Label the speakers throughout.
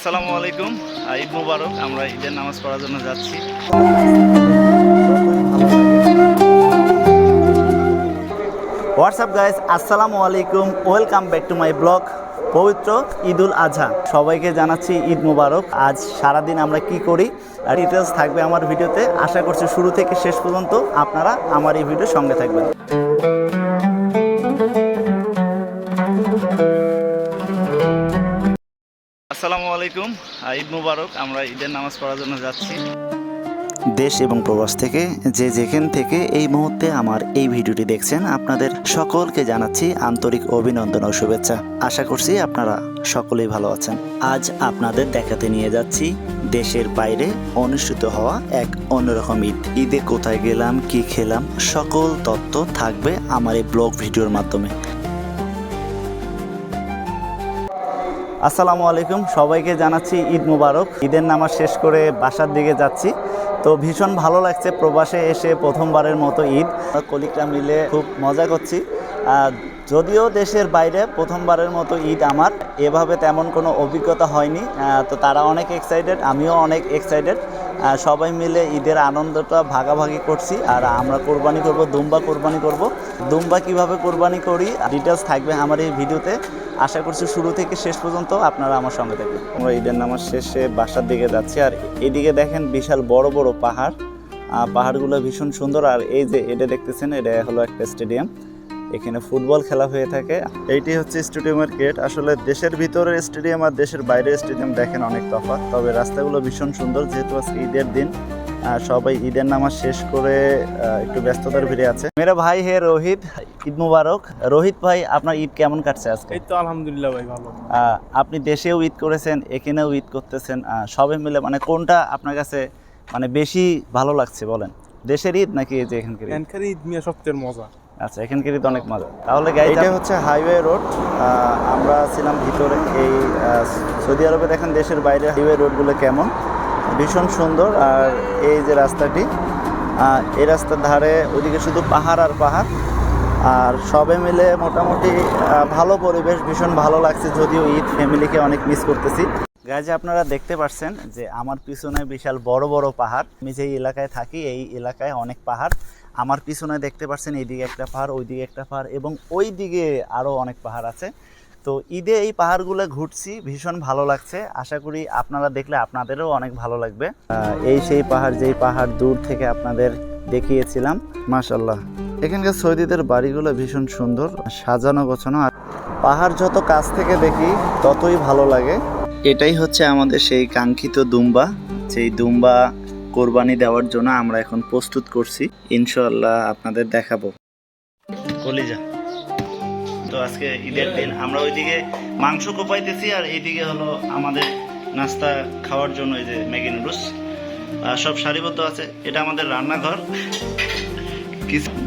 Speaker 1: আসসালামু আলাইকুম, ঈদ মুবারক, আমরা ঈদের নামাজ পড়ার জন্য যাচ্ছি। হোয়াটসঅ্যাপ গাইস আসসালামু আলাইকুম welcome back to my blog পবিত্র ঈদুল আজহা। সবাইকে জানাচ্ছি ঈদ মুবারক। আজ সারাদিন আমরা কি করি, আর ডিটেলস থাকবে আমার ভিডিওতে। আশা করছি শুরু থেকে শেষ পর্যন্ত আপনারা আমার এই ভিডিও সঙ্গে থাকবেন। আসসালামু আলাইকুম। ঈদ মুবারক, আমরা ঈদের নামাজ পড়ার জন্য যাচ্ছি। দেশ এবং প্রবাস থেকে যে যেখান থেকে এই মুহূর্তে আমার এই ভিডিওটি দেখছেন, আপনাদের সকলকে জানাচ্ছি আন্তরিক অভিনন্দন ও শুভেচ্ছা। আশা করছি আপনারা সকলেই ভালো আছেন। আজ আপনাদের দেখাতে নিয়ে যাচ্ছি দেশের বাইরে অনুষ্ঠিত হওয়া এক অন্যরকম ঈদ। ঈদে কোথায় গেলাম, কি খেলাম, সকল তথ্য থাকবে আমার এই ব্লগ ভিডিওর মাধ্যমে। আসসালামু আলাইকুম, সবাইকে জানাচ্ছি ঈদ মুবারক। ঈদের নামাজ শেষ করে বাসার দিকে যাচ্ছি। তো ভীষণ ভালো লাগছে প্রবাসে এসে প্রথমবারের মতো ঈদ। কলিকরা মিলে খুব মজা করছি। যদিও দেশের বাইরে প্রথমবারের মতো ঈদ আমার, এভাবে তেমন কোনো অভিজ্ঞতা হয়নি। তো তারা অনেক এক্সাইটেড আমিও অনেক এক্সাইটেড সবাই মিলে ঈদের আনন্দটা ভাগাভাগি করছি আর আমরা কোরবানি করব, দুম্বা কোরবানি করব। দুম্বা কীভাবে কোরবানি করি ডিটেলস থাকবে আমার এই ভিডিওতে। আশা করছি শুরু থেকে শেষ পর্যন্ত আপনারা আমার সঙ্গে থাকবেন। আমরা ঈদের নামাজ শেষে বাসার দিকে যাচ্ছি আর এদিকে দেখেন বিশাল বড় বড় পাহাড়। পাহাড়গুলো ভীষণ সুন্দর আর এই যে এটা দেখতেছেন, এটা হলো একটা স্টেডিয়াম। এখানে ফুটবল খেলা হয়ে থাকে। এইটি হচ্ছে স্টেডিয়ামের গেট। আসলে দেশের ভিতরের স্টেডিয়াম আর দেশের বাইরের স্টেডিয়াম দেখেন অনেক তফাৎ। তবে রাস্তাগুলো ভীষণ সুন্দর যেহেতু আজকে ঈদের দিন। সবাই ঈদের নামাজ শেষ করে একটু ব্যস্ততার ভিড়ে আছে। মেরা ভাই হে রোহিত ঈদ মুবারক। রোহিত ভাই আপনার ঈদ কেমন কাটছে আজকে?
Speaker 2: এই তো আলহামদুলিল্লাহ ভাই ভালো।
Speaker 1: আহ, আপনি দেশেও ঈদ করেছেন এখানেও ঈদ করতেছেন। সবে মিলে মানে কোনটা আপনার কাছে মানে বেশি ভালো লাগছে বলেন? দেশের ঈদ নাকি এই যে এখানকার
Speaker 2: এখানকার ঈদ মিয়া সবচেয়ে মজা।
Speaker 1: আচ্ছা এখানকার ঈদ অনেক মজা। তাহলে এটা হচ্ছে হাইওয়ে রোড আমরা ছিলাম ভিতরে এই সৌদি আরবে দেখেন দেশের বাইরে হাইওয়ে রোডগুলো কেমন? ভীষণ সুন্দর। আর এই যে রাস্তাটি এই রাস্তার ধারে ওইদিকে শুধু পাহাড় আর পাহাড়। আর সবে মিলে মোটামুটি ভালো পরিবেশ ভীষণ ভালো লাগছে যদিও ঈদ ফ্যামিলিকে অনেক মিস করতেছি। গাছ আপনারা দেখতে পাচ্ছেন যে আমার পিছনে বিশাল বড় বড় পাহাড়। আমি যেই এলাকায় থাকি, এই এলাকায় অনেক পাহাড়। আমার পিছনে দেখতে পাচ্ছেন এইদিকে একটা পাহাড়, ওইদিকে একটা পাহাড় এবং ওই দিকে আরও অনেক পাহাড় আছে। তো ঈদে এই পাহাড়গুলো ঘুরছি, ভীষণ ভালো লাগছে। আশা করি আপনারা দেখলে আপনাদেরও অনেক ভালো লাগবে। এই সেই পাহাড়, যেই পাহাড় দূর থেকে আপনাদের দেখিয়েছিলাম মাশাল্লাহ এখানকার সৌদিদের বাড়িগুলো ভীষণ সুন্দর, সাজানো গোছানো। আর পাহাড় যত কাছ থেকে দেখি, ততই ভালো লাগে। এটাই হচ্ছে আমাদের সেই কাঙ্ক্ষিত দুম্বা। সেই দুম্বা কোরবানি দেওয়ার জন্য আমরা এখন প্রস্তুত করছি। ইনশাল্লাহ আপনাদের দেখাবো। কলিজা। তো আজকে ঈদের দিন। আমরা ওইদিকে মাংস কোপাইতেছি আর এইদিকে হলো আমাদের নাস্তা খাওয়ার জন্য এই যে ম্যাগি নুডলস। সব সারিবদ্ধ আছে। এটা আমাদের রান্নাঘর।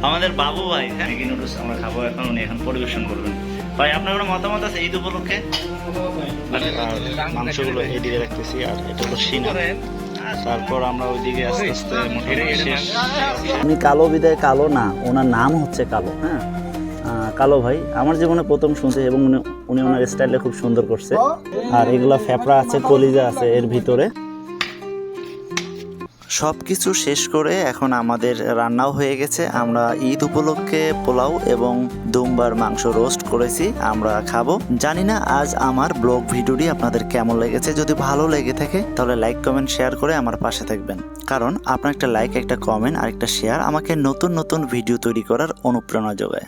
Speaker 1: আমাদের বাবু ভাই হ্যাঁ? ম্যাগি নুডলস আমরা খাব এখন, উনি এখন পরিবেশন করবেন। ভাই আপনার কোনো মতামত আছে ঈদ উপলক্ষে? আর মাংসগুলো এইদিকে রাখতেছি আর এটা হলো সিনা। তারপর আমরা ওইদিকে আস্তে আস্তে উনি কালো বিদায় কালো না ওনার নাম হচ্ছে কালো হ্যাঁ? কালো ভাই আমার জীবনে প্রথম শুনছি এবং উনি উনি ওনার স্টাইলটা খুব সুন্দর করছে। আর এগুলা ফ্যাপড়া আছে কলিজা আছে এর ভিতরে। সব কিছু শেষ করে এখন আমাদের রান্নাও হয়ে গেছে। আমরা ঈদ উপলক্ষে পোলাও এবং দুম্বার মাংস রোস্ট করেছি, আমরা খাব। জানি না আজ আমার ব্লগ ভিডিওটি আপনাদের কেমন লেগেছে। যদি ভালো লেগে থাকে, তাহলে লাইক, কমেন্ট, শেয়ার করে আমার পাশে থাকবেন। কারণ আপনার একটা লাইক, একটা কমেন্ট আর একটা শেয়ার আমাকে নতুন নতুন ভিডিও তৈরি করার অনুপ্রেরণা যোগায়।